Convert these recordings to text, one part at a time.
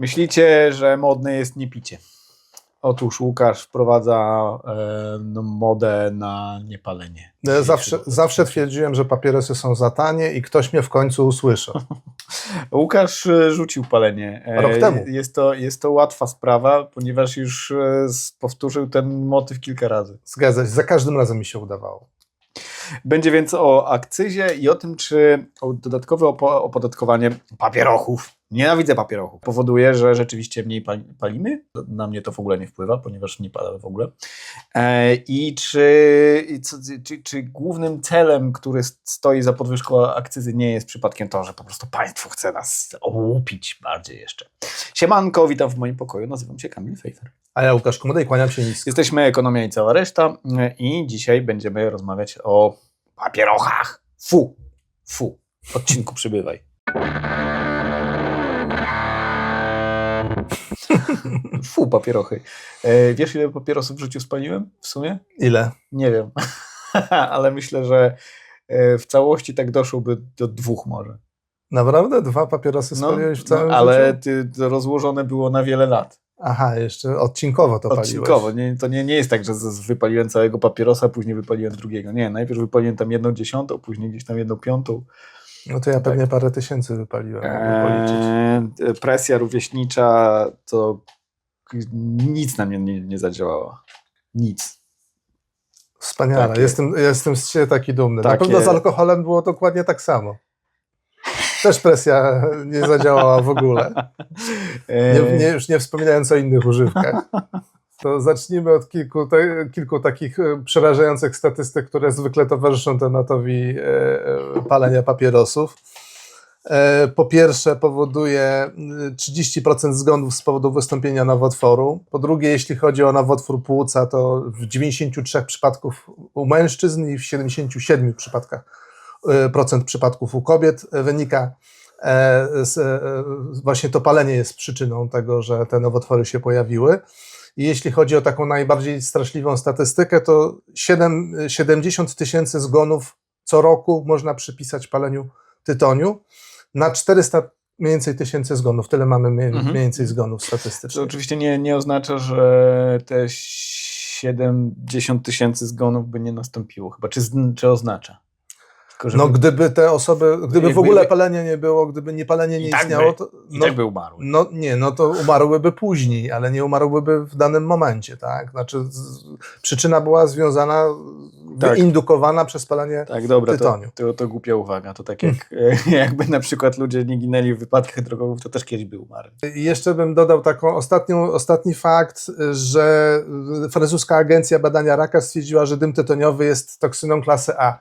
Myślicie, że modne jest nie picie? Otóż Łukasz wprowadza e, no, modę na niepalenie. Ja Zawsze, zawsze twierdziłem, że papierosy są za tanie i ktoś mnie w końcu usłyszał. Łukasz e, rzucił palenie. E, Rok temu. Jest to, jest to łatwa sprawa, ponieważ już e, powtórzył ten motyw kilka razy. Zgadza się, za każdym razem mi się udawało. Będzie więc o akcyzie i o tym, czy o dodatkowe opo- opodatkowanie papierochów, nienawidzę papierochów, powoduje, że rzeczywiście mniej pali- palimy. Na mnie to w ogóle nie wpływa, ponieważ nie palę w ogóle. E, I czy, czy, czy głównym celem, który stoi za podwyżką akcyzy, nie jest przypadkiem to, że po prostu państwo chce nas ołupić bardziej jeszcze. Siemanko, witam w moim pokoju, nazywam się Kamil Fejfer. A ja Łukasz Komodej, kłaniam się nisko. Jesteśmy Ekonomia i cała reszta e, i dzisiaj będziemy rozmawiać o papierochach. Fu, fu. Odcinku przybywaj. Fu, papierochy. E, wiesz, ile papierosów w życiu spaliłem w sumie? Ile? Nie wiem, ale myślę, że e, w całości tak doszłoby do dwóch może. Naprawdę? Dwa papierosy spaliłeś w całym no, ale ty, to rozłożone było na wiele lat. Aha, jeszcze odcinkowo to Odcinkowo. paliłeś. Nie, to nie, nie jest tak, że wypaliłem całego papierosa, później wypaliłem drugiego. Nie, najpierw wypaliłem tam jedną dziesiątą, później gdzieś tam jedną piątą. No to ja pewnie parę tysięcy wypaliłem. Eee, presja rówieśnicza to nic na mnie nie, nie zadziałała. Nic. Wspaniale, takie- jestem, jestem z Ciebie taki dumny. Na Takie- pewno z alkoholem było dokładnie tak samo. Też presja nie zadziałała w ogóle. Nie, Eee, nie, już nie wspominając o innych używkach. To zacznijmy od kilku, te, kilku takich e, przerażających statystyk, które zwykle towarzyszą tematowi e, e, palenia papierosów. Po pierwsze, powoduje mm, 30% zgonów z powodu wystąpienia nowotworu. Po drugie, jeśli chodzi o nowotwór płuca, to w 93 przypadków u mężczyzn i w 77 przypadkach procent przypadków u kobiet wynika właśnie to palenie jest przyczyną tego, że te nowotwory się pojawiły. I jeśli chodzi o taką najbardziej straszliwą statystykę, to 7, 70 tysięcy zgonów co roku można przypisać paleniu tytoniu. Na 400 mniej więcej tysięcy zgonów, tyle mamy mniej, Mhm. mniej więcej zgonów To statystycznych. oczywiście nie, nie oznacza, że te 70 tysięcy zgonów by nie nastąpiło. Chyba, czy, czy oznacza? Tylko, No gdyby te osoby, gdyby w ogóle palenia nie było, gdyby nie palenie nie I tak istniało, by- to no, tak by umarły. No nie, no to umarłyby później, ale nie umarłyby w danym momencie, tak? Znaczy z, przyczyna była związana, Tak. wyindukowana przez palenie Tak, dobra, to, tytoniu. to, to głupia uwaga. To tak jak jakby na przykład ludzie nie ginęli w wypadkach drogowych, to też kiedyś by umarli. I jeszcze bym dodał taką ostatnią, ostatni fakt, że francuska agencja badania raka stwierdziła, że dym tytoniowy jest toksyną klasy A.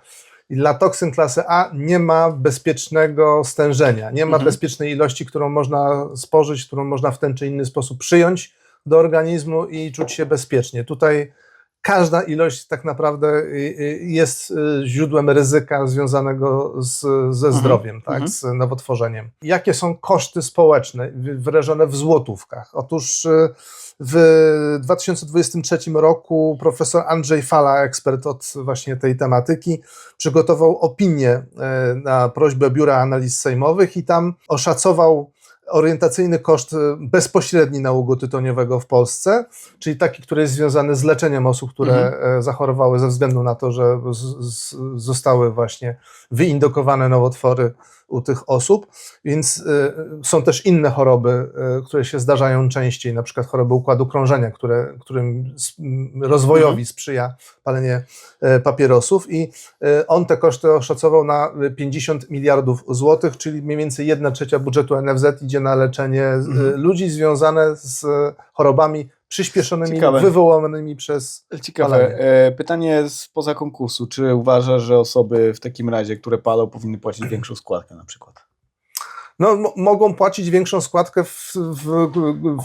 I dla toksyn klasy A nie ma bezpiecznego stężenia, nie ma Mhm. bezpiecznej ilości, którą można spożyć, którą można w ten czy inny sposób przyjąć do organizmu i czuć się bezpiecznie. Tutaj każda ilość tak naprawdę y, y, jest y, źródłem ryzyka związanego z, ze Mhm. zdrowiem, tak, Mhm. z nowotworzeniem. Jakie są koszty społeczne wy- wyrażone w złotówkach? Otóż w 2023 roku profesor Andrzej Fala, ekspert od właśnie tej tematyki, przygotował opinię na prośbę Biura Analiz Sejmowych i tam oszacował orientacyjny koszt e, bezpośredni nałogu tytoniowego w Polsce, czyli taki, który jest związany z leczeniem osób, które e, zachorowały ze względu na to, że z, z, zostały właśnie wyindukowane nowotwory u tych osób, więc y, są też inne choroby, y, które się zdarzają częściej, na przykład choroby układu krążenia, które, którym s- m, rozwojowi Mhm. sprzyja palenie e, papierosów i y, on te koszty oszacował na y, 50 miliardów złotych, czyli mniej więcej 1 trzecia budżetu NFZ idzie na leczenie y, Mhm. ludzi związane z chorobami przyspieszonymi, Ciekawe. wywołanymi przez Ciekawe. E, pytanie spoza konkursu. Czy uważasz, że osoby w takim razie, które palą, powinny płacić większą składkę na przykład? No, mo- mogą płacić większą składkę w, w,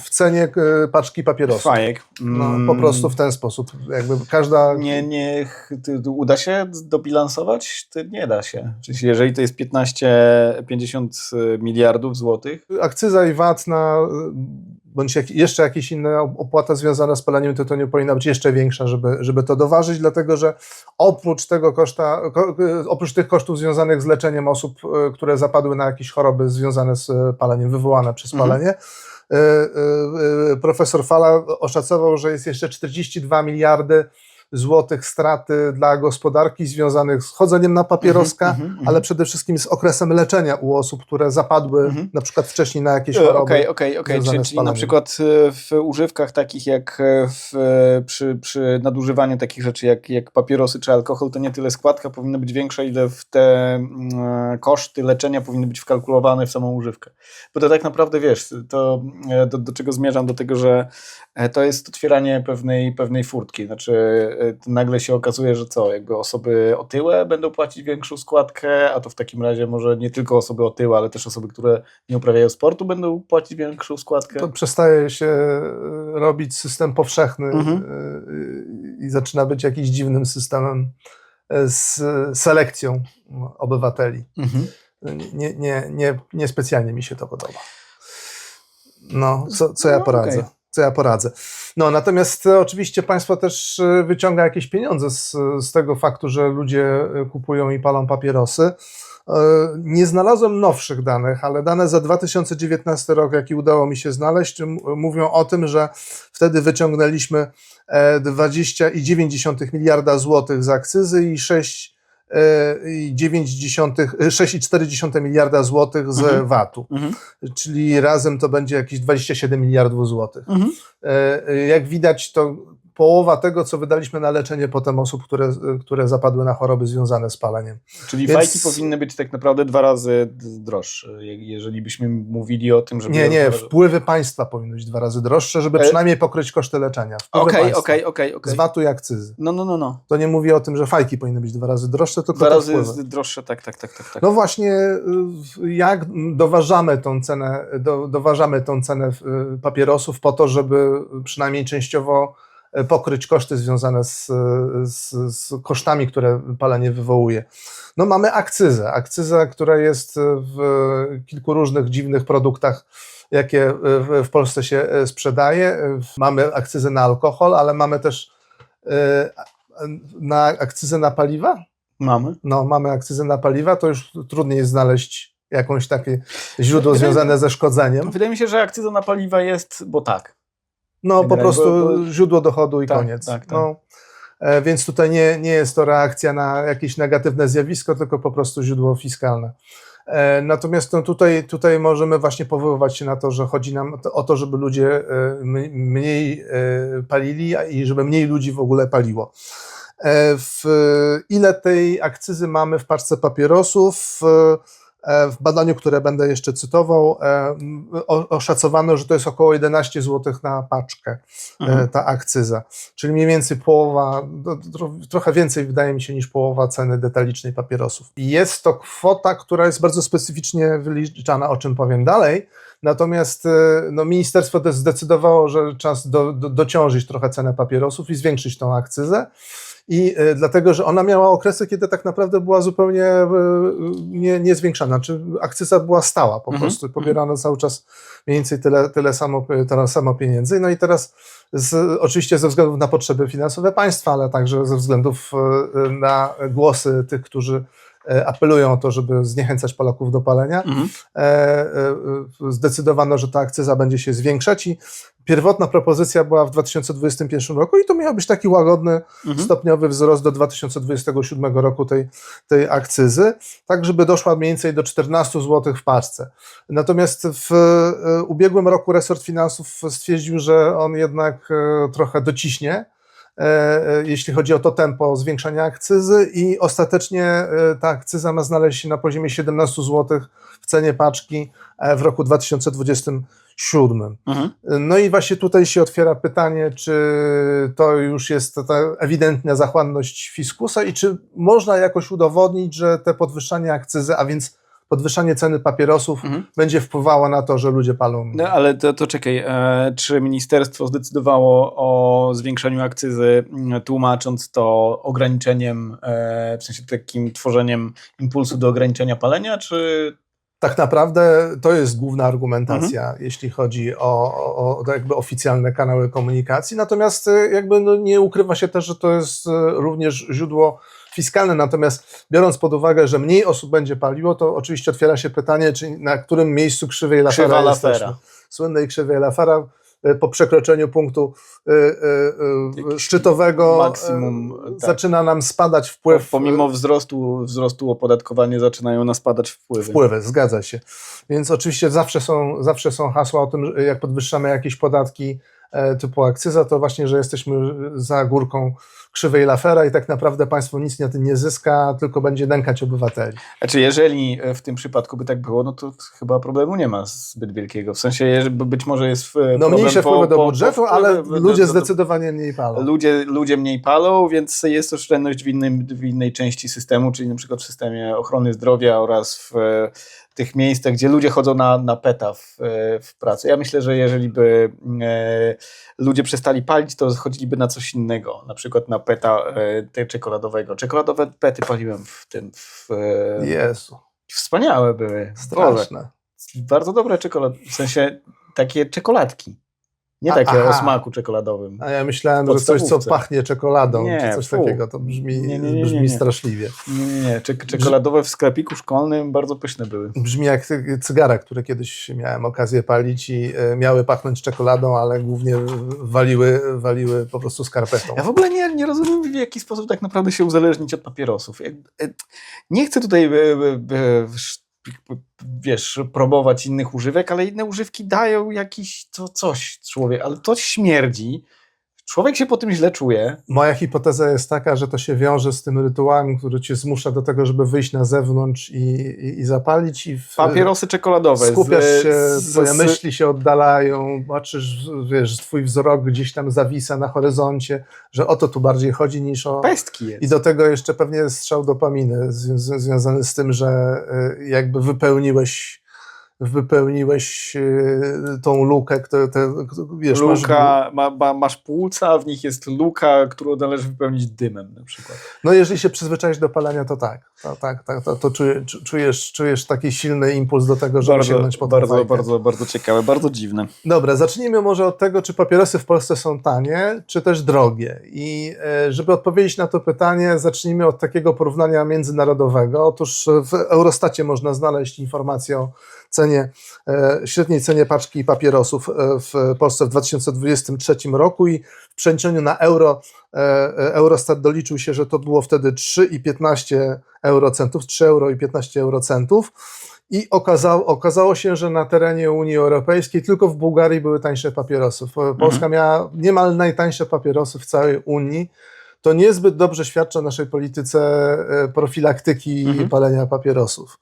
w cenie e, paczki papierosów. Fajek. No, Mm, po prostu w ten sposób. Jakby każda. Nie, nie, uda się dobilansować? To nie da się. Czyli jeżeli to jest 15-50 miliardów złotych, Akcyza i VAT na. Bądź jak, jeszcze jakieś inne opłata związana z paleniem tytoniu powinna być jeszcze większa, żeby, żeby to doważyć, dlatego że oprócz tego koszta, ko, oprócz tych kosztów związanych z leczeniem osób, e, które zapadły na jakieś choroby związane z e, paleniem, wywołane przez Mhm. palenie, e, profesor Fala oszacował, że jest jeszcze 42 miliardy złotych straty dla gospodarki związanych z chodzeniem na papieroska, Mhm, mhm, ale przede wszystkim z okresem leczenia u osób, które zapadły Mhm. na przykład wcześniej na jakieś E, choroby. Okej, okej, okej. Czyli, na przykład e, w używkach takich jak e, w, przy, przy nadużywaniu takich rzeczy jak, jak papierosy czy alkohol, to nie tyle składka powinna być większa, ile w te mm, koszty leczenia powinny być wkalkulowane w samą używkę. Bo to tak naprawdę wiesz, to do, do czego zmierzam? Do tego, że to jest otwieranie pewnej, pewnej furtki. Znaczy nagle się okazuje, że co, jakby osoby otyłe będą płacić większą składkę, a to w takim razie może nie tylko osoby otyłe, ale też osoby, które nie uprawiają sportu będą płacić większą składkę. To przestaje się e, robić system powszechny Mhm. e, i zaczyna być jakiś dziwnym systemem z selekcją obywateli. Mhm. Nie, nie, nie, nie specjalnie mi się to podoba. No, co, co ja No, poradzę? okej. Co ja poradzę? No, natomiast e, oczywiście państwo też e, wyciąga jakieś pieniądze z, z tego faktu, że ludzie e, kupują i palą papierosy. Nie znalazłem nowszych danych, ale dane za 2019 rok, jakie udało mi się znaleźć, mówią o tym, że wtedy wyciągnęliśmy e, 20,9 miliarda złotych z akcyzy i 6 e, i 9 6,4 miliarda złotych z Mhm. VAT-u, Mhm. czyli razem to będzie jakieś 27 miliardów złotych. Mhm. E, e, Jak widać, to połowa tego, co wydaliśmy na leczenie potem osób, które, które zapadły na choroby związane z paleniem. Czyli Więc- fajki powinny być tak naprawdę dwa razy droższe, je- jeżeli byśmy mówili o tym, żeby... Nie, nie, wpływy państwa powinny być dwa razy droższe, żeby E- przynajmniej pokryć koszty leczenia. Okej, okej, okej. Z VAT-u i akcyzy. No, no, no, no. To nie mówię o tym, że fajki powinny być dwa razy droższe, tylko Dwa razy wpływy. droższe, tak, tak, tak, tak. tak. No właśnie, y, jak doważamy tą cenę, do, doważamy tą cenę y, papierosów po to, żeby przynajmniej częściowo pokryć koszty związane z, z, z kosztami, które palenie wywołuje. No mamy akcyzę, akcyzę, która jest w kilku różnych dziwnych produktach, jakie w, Polsce się y, sprzedaje. Mamy akcyzę na alkohol, ale mamy też y, na akcyzę na paliwa, Mamy. no, mamy akcyzę na paliwa, to już trudniej jest znaleźć jakąś takie źródło Wydaje- związane ze szkodzeniem. Wydaje mi się, że akcyza na paliwa jest, bo tak. No, po prostu bo- źródło dochodu i Tak, koniec. tak, tak. No, więc tutaj nie, nie jest to reakcja na jakieś negatywne zjawisko, tylko po prostu źródło fiskalne. E, Natomiast no, tutaj, tutaj możemy właśnie powoływać się na to, że chodzi nam o to, żeby ludzie e, mniej palili i żeby mniej ludzi w ogóle paliło. W, ile tej akcyzy mamy w paczce papierosów? W badaniu, które będę jeszcze cytował, e, oszacowano, że to jest około 11 zł na paczkę Mhm. e, ta akcyza, czyli mniej więcej połowa, tro, trochę więcej wydaje mi się niż połowa ceny detalicznej papierosów. Jest to kwota, która jest bardzo specyficznie wyliczana, o czym powiem dalej, natomiast e, no, ministerstwo też zdecydowało, że czas do, do, dociążyć trochę cenę papierosów i zwiększyć tą akcyzę. I e, dlatego, że ona miała okresy, kiedy tak naprawdę była zupełnie e, nie, niezwiększana, czy akcyza była stała po Mhm, prostu, pobierano cały czas mniej więcej tyle, tyle, samo, tyle samo pieniędzy. No i teraz z, oczywiście ze względu na potrzeby finansowe państwa, ale także ze względów e, na głosy tych, którzy apelują o to, żeby zniechęcać Polaków do palenia, Mhm. e, e, zdecydowano, że ta akcyza będzie się zwiększać i pierwotna propozycja była w 2021 roku i to miał być taki łagodny, Mhm. stopniowy wzrost do 2027 roku tej, tej akcyzy, tak żeby doszła mniej więcej do 14 zł w paczce. Natomiast w e, ubiegłym roku resort finansów stwierdził, że on jednak e, trochę dociśnie, e, e, jeśli chodzi o to tempo zwiększania akcyzy i ostatecznie e, ta akcyza ma znaleźć się na poziomie 17 zł w cenie paczki e, w roku 2027. Mhm. No i właśnie tutaj się otwiera pytanie, czy to już jest ta ewidentna zachłanność fiskusa i czy można jakoś udowodnić, że te podwyższanie akcyzy, a więc podwyższanie ceny papierosów Mhm. będzie wpływało na to, że ludzie palą. No ale to, to czekaj, e, czy ministerstwo zdecydowało o zwiększeniu akcyzy, tłumacząc to ograniczeniem, e, w sensie takim tworzeniem impulsu do ograniczenia palenia, czy Tak naprawdę to jest główna argumentacja, jeśli chodzi o, o, o jakby oficjalne kanały komunikacji. Natomiast e, jakby no nie ukrywa się też, że to jest e, również źródło fiskalne. Natomiast biorąc pod uwagę, że mniej osób będzie paliło, to oczywiście otwiera się pytanie, czy na którym miejscu krzywej krzywa lafera? jesteśmy. słynnej krzywej Lafara e, po przekroczeniu punktu e, e, Jakiś szczytowego maksimum, e, tak. zaczyna nam spadać wpływ. Pomimo wzrostu, wzrostu opodatkowania zaczynają nas padać wpływy. wpływy, zgadza się. Więc oczywiście zawsze są, zawsze są hasła o tym, jak podwyższamy jakieś podatki e, typu akcyza, to właśnie, że jesteśmy za górką krzywej Lafera i tak naprawdę państwo nic na tym nie zyska, tylko będzie nękać obywateli. Znaczy, jeżeli e, w tym przypadku by tak było, no to chyba problemu nie ma zbyt wielkiego. W sensie, być może jest e, No mniejsze po- wpływy do po- budżetu, po ale ludzie do- do- zdecydowanie mniej palą. Ludzie, ludzie mniej palą, więc jest oszczędność w, innym, w innej części systemu, czyli na przykład w systemie ochrony zdrowia oraz w e, tych miejscach, gdzie ludzie chodzą na, na peta w, w pracy. Ja myślę, że jeżeli by e, ludzie przestali palić, to chodziliby na coś innego, na przykład na peta e, czekoladowego. Czekoladowe pety paliłem w tym. W, e, Jezu, Wspaniałe były. Boże, straszne. bardzo dobre czekolady, w sensie takie czekoladki. Nie takie o aha. smaku czekoladowym. A ja myślałem, że coś, co pachnie czekoladą, Nie, czy coś fu. takiego, to brzmi, Nie, nie, brzmi straszliwie. Nie, nie, nie. Czek- czekoladowe w sklepiku szkolnym bardzo pyszne były. Brzmi jak cy- cygara, które kiedyś miałem okazję palić i e, miały pachnąć czekoladą, ale głównie waliły, waliły po prostu skarpetą. Ja w ogóle nie, nie rozumiem, w jaki sposób tak naprawdę się uzależnić od papierosów. E, Nie chcę tutaj, e, wiesz, promować innych używek, ale inne używki dają jakiś to coś człowiek, ale to śmierdzi. Człowiek się po tym źle czuje. Moja hipoteza jest taka, że to się wiąże z tym rytuałem, który cię zmusza do tego, żeby wyjść na zewnątrz i, i, i zapalić i w, Papierosy czekoladowe. skupiasz z- się, z- twoje z- myśli się oddalają, patrzysz, wiesz, twój wzrok gdzieś tam zawisa na horyzoncie, że o to tu bardziej chodzi niż o... Pestki jest. I do tego jeszcze pewnie strzał dopaminy z- związany z tym, że y, jakby wypełniłeś wypełniłeś y, tą lukę, kto, te, wiesz, masz- luka, ma, ma, masz płuca, a w nich jest luka, którą należy wypełnić dymem na przykład. No jeżeli się przyzwyczaisz do palenia, to tak, to, tak, tak to, to czuje, czu- czujesz, czujesz taki silny impuls do tego, żeby Bardzo, sięgnąć po bardzo, fajkę. bardzo, bardzo ciekawe, bardzo dziwne. Dobra, zacznijmy może od tego, czy papierosy w Polsce są tanie, czy też drogie. I e, żeby odpowiedzieć na to pytanie, zacznijmy od takiego porównania międzynarodowego. Otóż w Eurostacie można znaleźć informację o cenie, e, średniej cenie paczki papierosów e, w Polsce w 2023 roku i w przeliczeniu na euro e, Eurostat doliczył się, że to było wtedy 3,15 eurocentów, 3 euro i 15 eurocentów. I okazało, okazało się, że na terenie Unii Europejskiej tylko w Bułgarii były tańsze papierosy. Polska miała niemal najtańsze papierosy w całej Unii. To niezbyt dobrze świadczy o naszej polityce profilaktyki Mhm. palenia papierosów.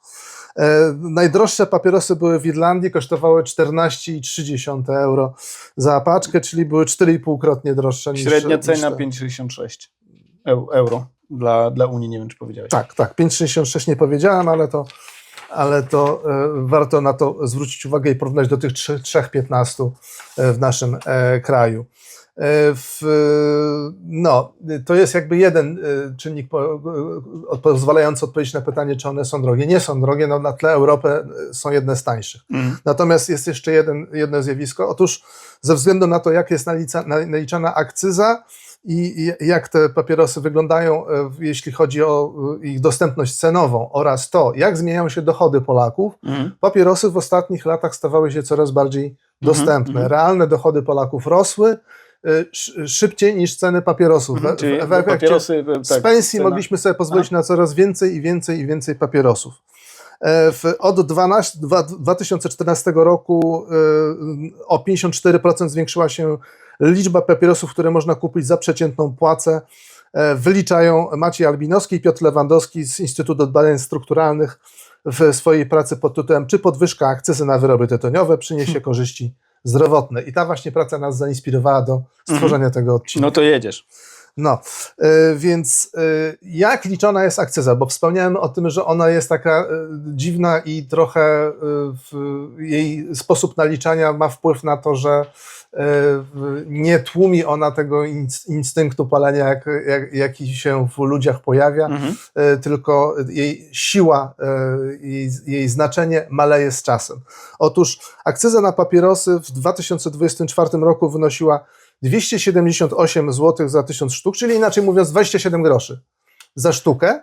E, najdroższe papierosy były w Irlandii, kosztowały 14,3 euro za paczkę, czyli były 4,5-krotnie droższe niż Średnia cena te. 5,66 eu- euro dla, dla Unii, nie wiem czy powiedziałeś. Tak, tak. 5,66 nie powiedziałem, ale to, ale to e, warto na to zwrócić uwagę i porównać do tych 3 3,15 e, w naszym e, kraju. E, w, no, to jest jakby jeden e, czynnik po, e, pozwalający odpowiedzieć na pytanie, czy one są drogie. Nie są drogie, no, na tle Europy e, są jedne z tańszych. Mm. Natomiast jest jeszcze jeden, jedno zjawisko. Otóż ze względu na to, jak jest nalica, na- naliczana akcyza i, jak te papierosy wyglądają, e, jeśli chodzi o e, ich dostępność cenową oraz to, jak zmieniają się dochody Polaków, Mm. papierosy w ostatnich latach stawały się coraz bardziej dostępne. mhm. Realne dochody Polaków rosły e, szybciej niż ceny papierosów. Mhm. Czyli w- papierosy, e, z tak, pensji cena- mogliśmy sobie pozwolić na coraz więcej i więcej i więcej papierosów. E, W, od 12, dwa- 2014 roku e, o 54% zwiększyła się liczba papierosów, które można kupić za przeciętną płacę. Wyliczają Maciej Albinowski i Piotr Lewandowski z Instytutu Badań Strukturalnych w swojej pracy pod tytułem Czy podwyżka akcyzy na wyroby tytoniowe przyniesie korzyści zdrowotne? I ta właśnie praca nas zainspirowała do stworzenia tego odcinka. No to jedziesz. No, y, więc y, jak liczona jest akcyza? Bo wspomniałem o tym, że ona jest taka y, dziwna i trochę w, jej sposób naliczania ma wpływ na to, że nie tłumi ona tego ins- instynktu palenia, jak, jak, jaki się w ludziach pojawia, Mhm. tylko jej siła, jej, jej znaczenie maleje z czasem. Otóż akcyza na papierosy w 2024 roku wynosiła 278 zł za 1000 sztuk, czyli inaczej mówiąc 27 groszy za sztukę.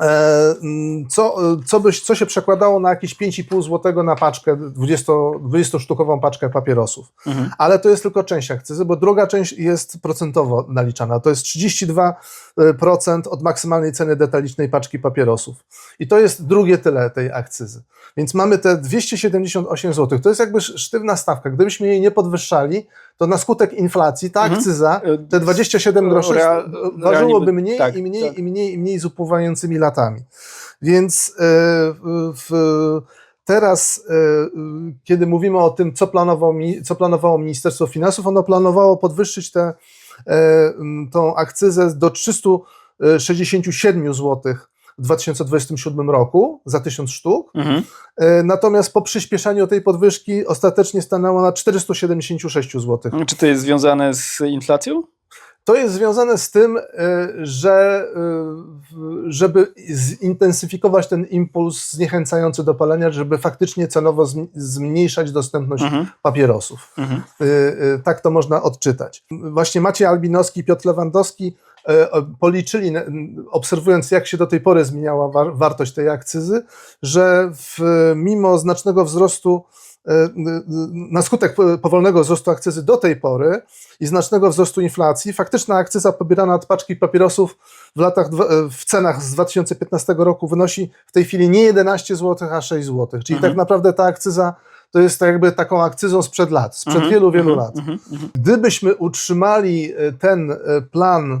E, mm, Co, co, byś, co się przekładało na jakieś 5,5 zł na paczkę, 20, 20-sztukową paczkę papierosów. Mhm. Ale to jest tylko część akcyzy, bo druga część jest procentowo naliczana. To jest 32% od maksymalnej ceny detalicznej paczki papierosów. I to jest drugie tyle tej akcyzy. Więc mamy te 278 zł. To jest jakby sz- sztywna stawka. Gdybyśmy jej nie podwyższali, to na skutek inflacji ta Mhm. akcyza, E, te 27 groszy, Rea- ważyłoby mniej tak, i mniej tak. i mniej i mniej z upływającymi latami. Więc e, w, teraz, e, kiedy mówimy o tym, co planowało, co planowało Ministerstwo Finansów, ono planowało podwyższyć tę tą akcyzę do 367 zł w 2027 roku za 1000 sztuk. Mhm. E, Natomiast po przyspieszaniu tej podwyżki ostatecznie stanęło na 476 zł. Czy to jest związane z inflacją? To jest związane z tym, y, że w- żeby zintensyfikować ten impuls zniechęcający do palenia, żeby faktycznie cenowo zm- zmniejszać dostępność Mhm. papierosów. Mhm. Tak to można odczytać. Właśnie Maciej Albinowski i Piotr Lewandowski policzyli, n- obserwując jak się do tej pory zmieniała war- wartość tej akcyzy, że w, mimo znacznego wzrostu y, na skutek po- powolnego wzrostu akcyzy do tej pory i znacznego wzrostu inflacji, faktyczna akcyza pobierana od paczki papierosów w, latach, dwa- w cenach z 2015 roku wynosi w tej chwili nie 11 zł, a 6 zł. Czyli Mhm. tak naprawdę ta akcyza to jest tak jakby taką akcyzą sprzed lat, sprzed Mhm. wielu, wielu Mhm. lat. Mhm. Mhm. Gdybyśmy utrzymali e, ten e, plan, e,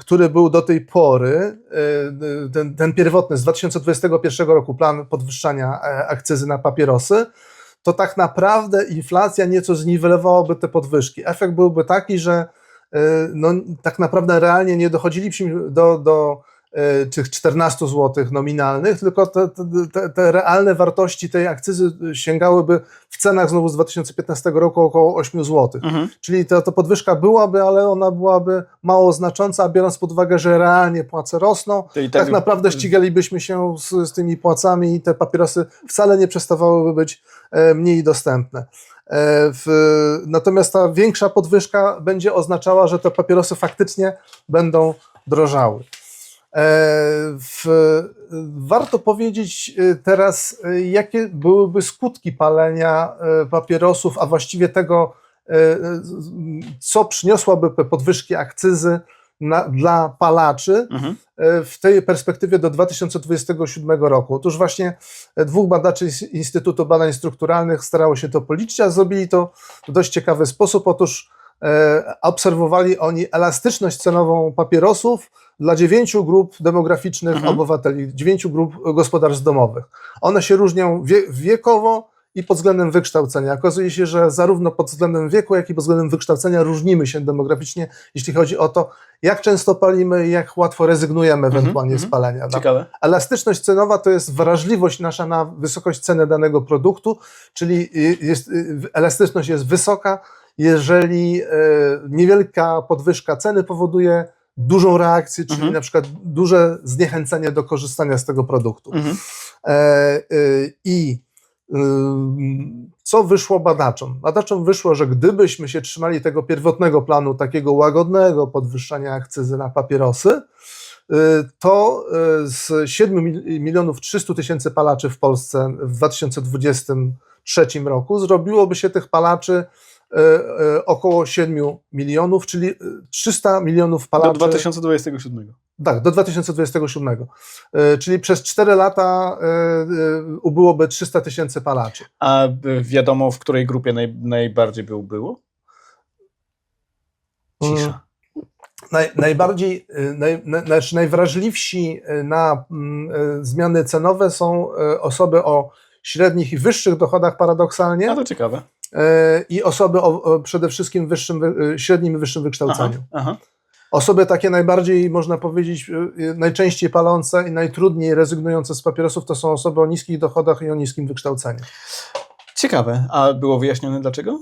który był do tej pory, e, ten, ten pierwotny z 2021 roku plan podwyższania e, akcyzy na papierosy, to tak naprawdę inflacja nieco zniwelowałaby te podwyżki. Efekt byłby taki, że e, no, tak naprawdę realnie nie dochodzilibyśmy do, do e, tych 14 zł nominalnych, tylko te, te, te, realne wartości tej akcyzy sięgałyby w cenach znowu z 2015 roku około 8 zł. Mhm. Czyli ta, ta podwyżka byłaby, ale ona byłaby mało znacząca, a biorąc pod uwagę, że realnie płace rosną, i tak naprawdę ścigalibyśmy się z, z tymi płacami i te papierosy wcale nie przestawałyby być e, mniej dostępne. E, w, natomiast ta większa podwyżka będzie oznaczała, że te papierosy faktycznie będą drożały. E, w, warto powiedzieć e, teraz, e, jakie byłyby skutki palenia papierosów, a właściwie tego, co przyniosłaby podwyżki akcyzy na, dla palaczy Mhm. w tej perspektywie do 2027 roku. Otóż właśnie dwóch badaczy z Instytutu Badań Strukturalnych starało się to policzyć, a zrobili to w dość ciekawy sposób. Otóż e, obserwowali oni elastyczność cenową papierosów dla dziewięciu grup demograficznych Mhm. obywateli, dziewięciu grup gospodarstw domowych. One się różnią wie, wiekowo i pod względem wykształcenia. Okazuje się, że zarówno pod względem wieku, jak i pod względem wykształcenia różnimy się demograficznie, jeśli chodzi o to, jak często palimy i jak łatwo rezygnujemy ewentualnie z mhm. palenia. Ciekawe. Elastyczność cenowa to jest wrażliwość nasza na wysokość ceny danego produktu, czyli jest, y, elastyczność jest wysoka, jeżeli e, niewielka podwyżka ceny powoduje dużą reakcję, czyli Mhm. na przykład duże zniechęcenie do korzystania z tego produktu. Mhm. E, y, I y, co wyszło badaczom? Badaczom wyszło, że gdybyśmy się trzymali tego pierwotnego planu, takiego łagodnego podwyższania akcyzy na papierosy, y, to y, z 7 mil- milionów 300 tysięcy palaczy w Polsce w 2023 roku zrobiłoby się tych palaczy około 7 milionów, czyli y, 300 milionów Do palaczy. 2027. Tak, do 2027. Y, Czyli przez 4 lata ubyłoby 300 tysięcy palaczy. A wiadomo, w której grupie naj, najbardziej był było? Cisza. Naj, najbardziej, naj, na, znaczy najwrażliwsi na mm, zmiany cenowe są osoby o średnich i wyższych dochodach paradoksalnie A to ciekawe. I osoby o, o przede wszystkim wyższym, wy- y, średnim i wyższym Aha, wykształceniu. aha. Osoby takie najbardziej, można powiedzieć, y, y, najczęściej palące i najtrudniej rezygnujące z papierosów to są osoby o niskich dochodach i o niskim wykształceniu. Ciekawe. A było wyjaśnione dlaczego?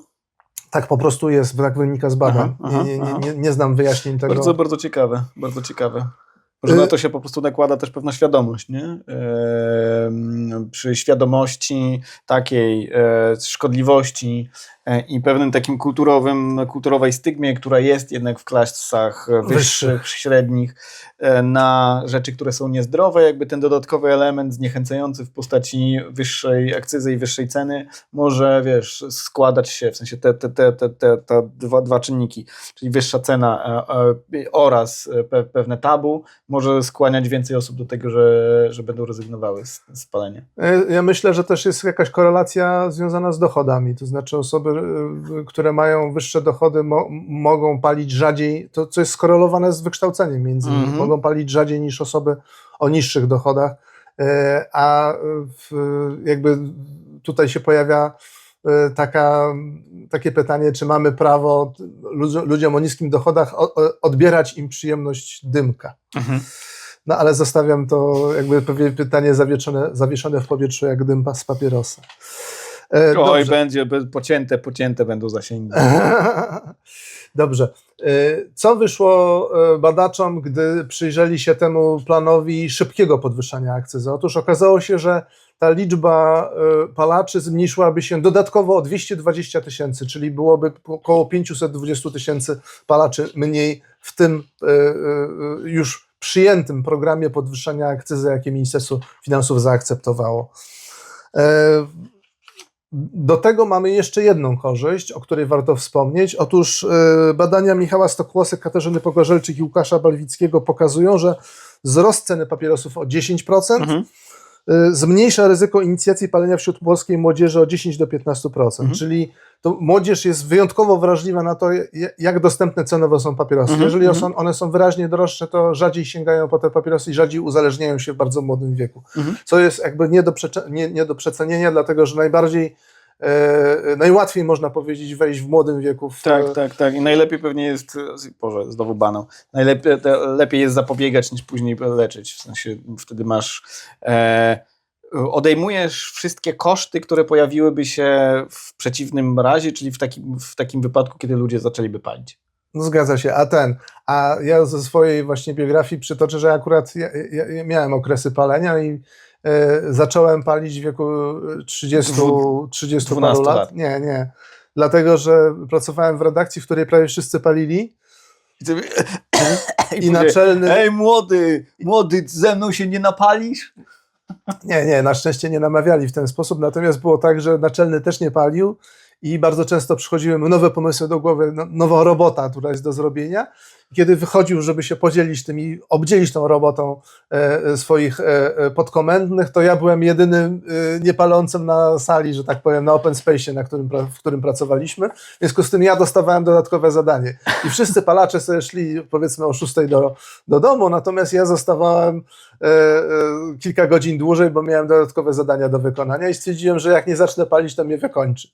Tak po prostu jest, tak wynika z badań. Aha, aha, nie, nie, aha. nie, nie znam wyjaśnień tego. Bardzo, bardzo ciekawe. Bardzo ciekawe. Że Y- na to się po prostu nakłada też pewna świadomość, nie? Przy świadomości takiej e, szkodliwości i pewnym takim kulturowym, kulturowej stygmie, która jest jednak w klasach e, wyższych, średnich, e, na rzeczy, które są niezdrowe, jakby ten dodatkowy element zniechęcający w postaci wyższej akcyzy i wyższej ceny może, wiesz, składać się, w sensie te, te, te, te, te, te dwa, dwa czynniki, czyli wyższa cena e, e, oraz e, pe, pewne tabu, może skłaniać więcej osób do tego, że, że będą rezygnowały z, z palenia. E, Ja myślę, że też jest jakaś korelacja związana z dochodami. To znaczy osoby, e, które mają wyższe dochody, mo mogą palić rzadziej, to co jest skorelowane z wykształceniem między innymi. Mhm. Mogą palić rzadziej niż osoby o niższych dochodach. E, A w, jakby tutaj się pojawia e, taka, takie pytanie, czy mamy prawo ludziom, o niskim dochodach odbierać im przyjemność dymka. No ale zostawiam to jakby pytanie zawieszone, zawieszone w powietrzu jak dym pa- z papierosa. E, Oj, dobrze. będzie pocięte, pocięte będą zasięgi. Dobrze. E, Co wyszło e, badaczom, gdy przyjrzeli się temu planowi szybkiego podwyższania akcyzy? Otóż okazało się, że ta liczba palaczy zmniejszyłaby się dodatkowo o 220 tysięcy, czyli byłoby około 520 tysięcy palaczy mniej w tym już przyjętym programie podwyższania akcyzy, jakie Ministerstwo Finansów zaakceptowało. Do tego mamy jeszcze jedną korzyść, o której warto wspomnieć. Otóż e, badania Michała Stokłosy, Katarzyny Pogorzelczyk i Łukasza Balwickiego pokazują, że wzrost ceny papierosów o 10% Mhm. E, zmniejsza ryzyko inicjacji palenia wśród polskiej młodzieży o 10 do 15%. Mhm. Czyli to młodzież jest wyjątkowo wrażliwa na to, ja- jak dostępne cenowo są papierosy. Mhm, Jeżeli mhm. są, one są wyraźnie droższe, to rzadziej sięgają po te papierosy i rzadziej uzależniają się w bardzo młodym wieku. Mhm. Co jest jakby nie do, nie, nie do przecenienia, dlatego że najbardziej, e, najłatwiej można powiedzieć wejść w młodym wieku w Tak, tak, tak. I najlepiej pewnie jest, Boże, znowu banał, najlepiej lepiej jest zapobiegać niż później leczyć. W sensie wtedy masz, e, odejmujesz wszystkie koszty, które pojawiłyby się w przeciwnym razie, czyli w takim, w takim wypadku, kiedy ludzie zaczęliby palić. No zgadza się, a ten, a ja ze swojej właśnie biografii przytoczę, że akurat ja, ja, ja miałem okresy palenia i zacząłem palić w wieku 30, Dwu- 30 paru 12 lat. lat. Nie, nie. Dlatego, że pracowałem w redakcji, w której prawie wszyscy palili I, ty, i, powie, naczelny... Ej, młody, młody, ze mną się nie napalisz? Nie, nie, na szczęście nie namawiali w ten sposób, natomiast było tak, że naczelny też nie palił i bardzo często przychodziły mu nowe pomysły do głowy, no, nowa robota, która jest do zrobienia. Kiedy wychodził, żeby się podzielić tym i obdzielić tą robotą e, swoich e, e, podkomendnych, to ja byłem jedynym e, niepalącym na sali, że tak powiem, na open space, na którym, w którym pracowaliśmy. W związku z tym ja dostawałem dodatkowe zadanie. I wszyscy palacze sobie szli powiedzmy o 6 do, do domu, natomiast ja zostawałem e, e, kilka godzin dłużej, bo miałem dodatkowe zadania do wykonania i stwierdziłem, że jak nie zacznę palić, to mnie wykończy.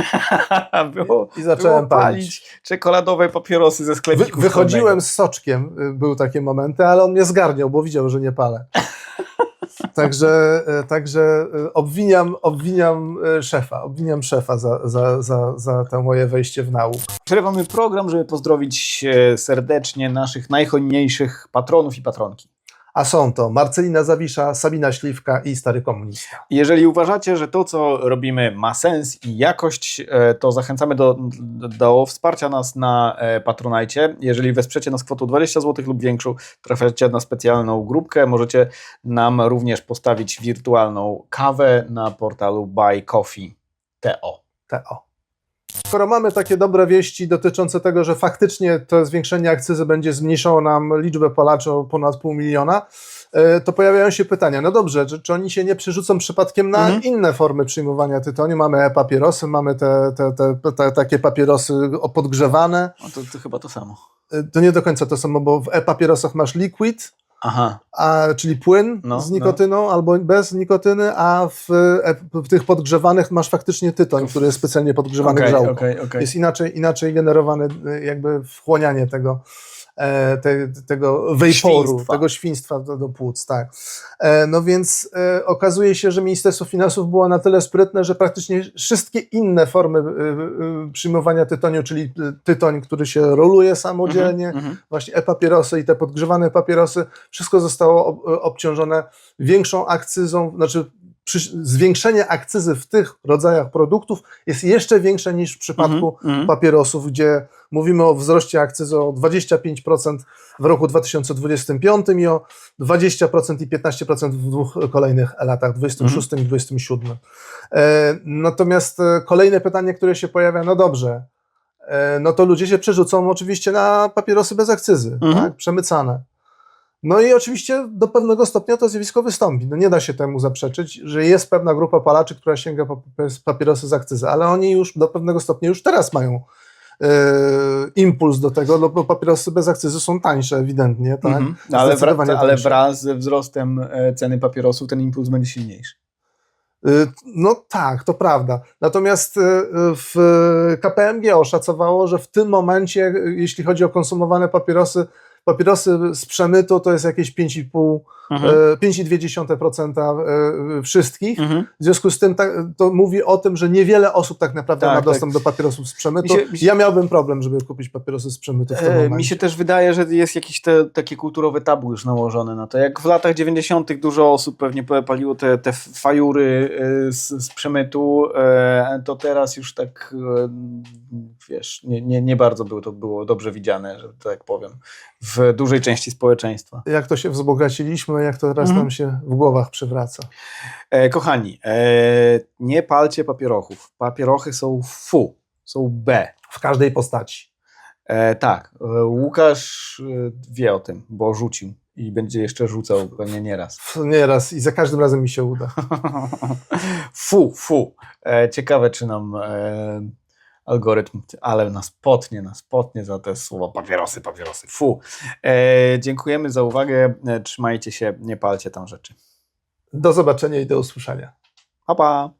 było, I zacząłem było palić. czekoladowe papierosy ze Wy, sklepiku. wychodziłem z soczkiem, y, były takie momenty, ale on mnie zgarniał, bo widział, że nie palę. Także, e, także e, obwiniam, obwiniam szefa, obwiniam szefa za, za, za, za to moje wejście w nauk. Przerywamy program, żeby pozdrowić e, serdecznie naszych najhojniejszych patronów i patronki. A są to Marcelina Zawisza, Sabina Śliwka i Stary Komunista. Jeżeli uważacie, że to, co robimy, ma sens i jakość, e, to zachęcamy do, do, wsparcia nas na e, Patronajcie. Jeżeli wesprzecie nas kwotą 20 zł lub większą, trafiacie na specjalną grupkę. Możecie nam również postawić wirtualną kawę na portalu Buy Coffee. TO. TO. Skoro mamy takie dobre wieści dotyczące tego, że faktycznie to zwiększenie akcyzy będzie zmniejszało nam liczbę palaczy o ponad pół miliona, e, to pojawiają się pytania, no dobrze, czy, czy oni się nie przerzucą przypadkiem na Mhm. inne formy przyjmowania tytoniu? Mamy e-papierosy, mamy te, te, te, te takie papierosy podgrzewane. No to, to chyba to samo. E, To nie do końca to samo, bo w e-papierosach masz liquid, Aha. a, czyli płyn No, z nikotyną albo bez nikotyny, a w, e, w tych podgrzewanych masz faktycznie tytoń, który jest specjalnie podgrzewany Okej, grzałką okej, okej. jest inaczej, inaczej generowane jakby wchłanianie tego, te, tego waporu, Świństwa. tego świństwa do, do płuc, tak. E, no więc e, okazuje się, że Ministerstwo Finansów było na tyle sprytne, że praktycznie wszystkie inne formy przyjmowania tytoniu, czyli tytoń, który się roluje samodzielnie, Mhm, mhm. właśnie e-papierosy i te podgrzewane papierosy, wszystko zostało ob, obciążone większą akcyzą, znaczy zwiększenie akcyzy w tych rodzajach produktów jest jeszcze większe niż w przypadku Mhm, mhm. papierosów, gdzie mówimy o wzroście akcyzy o 25% w roku 2025 i o 20% i 15% w dwóch kolejnych latach, 26 i 27. E, natomiast e, kolejne pytanie, które się pojawia, no dobrze, e, no to ludzie się przerzucą oczywiście na papierosy bez akcyzy, Mhm. tak, przemycane. No i oczywiście do pewnego stopnia to zjawisko wystąpi. No nie da się temu zaprzeczyć, że jest pewna grupa palaczy, która sięga po papierosy z akcyzy, ale oni już do pewnego stopnia już teraz mają e, impuls do tego, no bo papierosy bez akcyzy są tańsze ewidentnie, tak? Mhm. No, ale, wra- Zdecydowanie ale wraz ze wzrostem e, ceny papierosów ten impuls będzie silniejszy. Y, No tak, to prawda. Natomiast w KPMG oszacowało, że w tym momencie, jeśli chodzi o konsumowane papierosy, papierosy z przemytu to jest jakieś 5,5, Mhm. y, 5,2% y, wszystkich. Mhm. W związku z tym tak, to mówi o tym, że niewiele osób tak naprawdę Tak, ma tak. dostęp do papierosów z przemytu. Mi się- mi się- Ja miałbym problem, żeby kupić papierosy z przemytu w tym E, momencie. Mi się też wydaje, że jest jakieś te, takie kulturowe tabu już nałożone na to. Jak w latach 90. dużo osób pewnie paliło te, te fajury e, z, z przemytu, e, to teraz już tak, e, wiesz, nie, nie, nie bardzo było to było dobrze widziane, że tak powiem, w dużej części społeczeństwa. Jak to się wzbogaciliśmy, jak to teraz Mhm. nam się w głowach przywraca. E, kochani, e, nie palcie papierochów. Papierochy są fu, są B. W każdej postaci. E, tak, e, Łukasz e, wie o tym, bo rzucił i będzie jeszcze rzucał pewnie nieraz. Nieraz i za każdym razem mi się uda. fu, fu. E, ciekawe, czy nam algorytm, ale nas potnie, nas potnie za te słowa papierosy, papierosy, fu. E, dziękujemy za uwagę, e, trzymajcie się, nie palcie tam rzeczy. Do zobaczenia i do usłyszenia. Pa, pa.